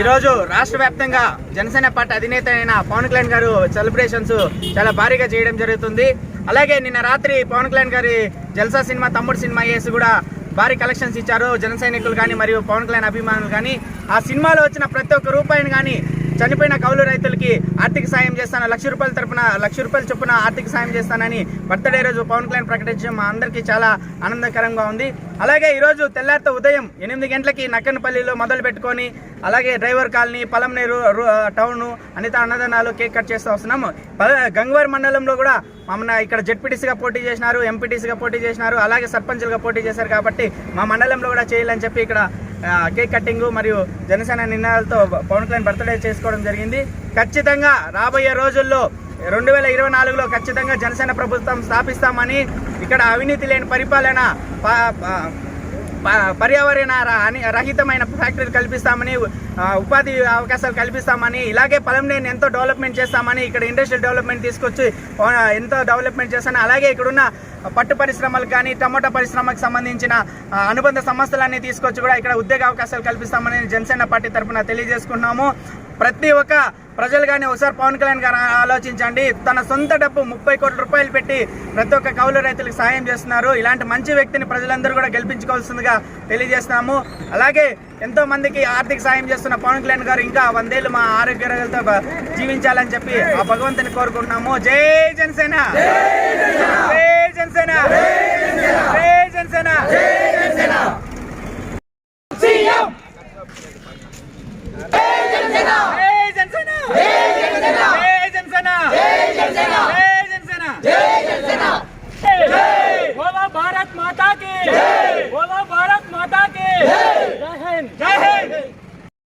ఈరోజు రాష్ట్ర వ్యాప్తంగా జనసేన పార్టీ అధినేత అయిన పవన్ కళ్యాణ్ గారు సెలబ్రేషన్స్ చాలా భారీగా చేయడం జరుగుతుంది. అలాగే నిన్న రాత్రి పవన్ కళ్యాణ్ గారి జల్సా సినిమా తమ్ముడు సినిమా వేసి కూడా భారీ కలెక్షన్స్ ఇచ్చారు. జన సైనికులు కానీ మరియు పవన్ కళ్యాణ్ అభిమానులు కానీ. ఆ సినిమాలో వచ్చిన ప్రతి ఒక్క రూపాయిని కానీ చనిపోయిన కౌలు రైతులకి ఆర్థిక సాయం చేస్తాను. లక్ష రూపాయల తరపున లక్ష రూపాయలు చొప్పున ఆర్థిక సాయం చేస్తానని బర్త్డే రోజు పవన్ కళ్యాణ్ ప్రకటించడం మా అందరికీ చాలా ఆనందకరంగా ఉంది. అలాగే ఈరోజు తెల్లారితో ఉదయం ఎనిమిది గంటలకి నక్కనపల్లిలో మొదలు పెట్టుకొని అలాగే డ్రైవర్ కాలనీ పలంనేరు రు- టౌన్ అనిత అన్నదానాలు కేక్ కట్ చేస్తూ వస్తున్నాము. గంగవారి మండలంలో కూడా మమ్మల్ని ఇక్కడ జెడ్పీటీసీగా పోటీ చేసినారు ఎంపీటీసీగా పోటీ చేసినారు అలాగే సర్పంచ్లుగా పోటీ చేశారు కాబట్టి మా మండలంలో కూడా చేయాలని చెప్పి ఇక్కడ కేక్ కట్టింగ్ మరియు జనసేన నిర్ణయాలతో పవన్ కళ్యాణ్ బర్త్డే చేసుకోవడం జరిగింది. ఖచ్చితంగా రాబోయే రోజుల్లో రెండు వేల ఇరవై నాలుగులో ఖచ్చితంగా జనసేన ప్రభుత్వం స్థాపిస్తామని ఇక్కడ అవినీతి లేని పరిపాలన ప- పర్యావరణ అని- రహితమైన ఫ్యాక్టరీలు కల్పిస్తామని ఉపాధి అవకాశాలు కల్పిస్తామని ఇలాగే పలంనేని ఎంతో డెవలప్మెంట్ చేస్తామని ఇక్కడ ఇండస్ట్రియల్ డెవలప్మెంట్ తీసుకొచ్చి ఎంతో డెవలప్మెంట్ చేస్తాను. అలాగే ఇక్కడున్న పట్టు పరిశ్రమలకు కానీ టమోటా పరిశ్రమకు సంబంధించిన అనుబంధ సంస్థలన్నీ తీసుకొచ్చి కూడా ఇక్కడ ఉద్యోగ అవకాశాలు కల్పిస్తామని జనసేన పార్టీ తరఫున తెలియజేసుకున్నాము ప్రతి ఒక్క ప్రజలు కానీ ఒకసారి పవన్ కళ్యాణ్ గారు ఆలోచించండి. తన సొంత డబ్బు ముప్పై కోట్ల రూపాయలు పెట్టి ప్రతి ఒక్క కౌలు రైతులకు సాయం చేస్తున్నారు. ఇలాంటి మంచి వ్యక్తిని ప్రజలందరూ కూడా గెలిపించుకోవాల్సిందిగా తెలియజేస్తున్నాము. అలాగే ఎంతో మందికి ఆర్థిక సాయం చేస్తున్న పవన్ కళ్యాణ్ గారు ఇంకా వందేళ్ళు మా ఆరోగ్యాలతో జీవించాలని చెప్పి ఆ భగవంతుని కోరుకుంటున్నాము. జై జనసేన! జై जनसेना। जय जनसेना। जय जनसेना। सीएम जय जनसेना। जय जय जय जनसेना। जनसेना जनसेना जनसेना भारत माता की।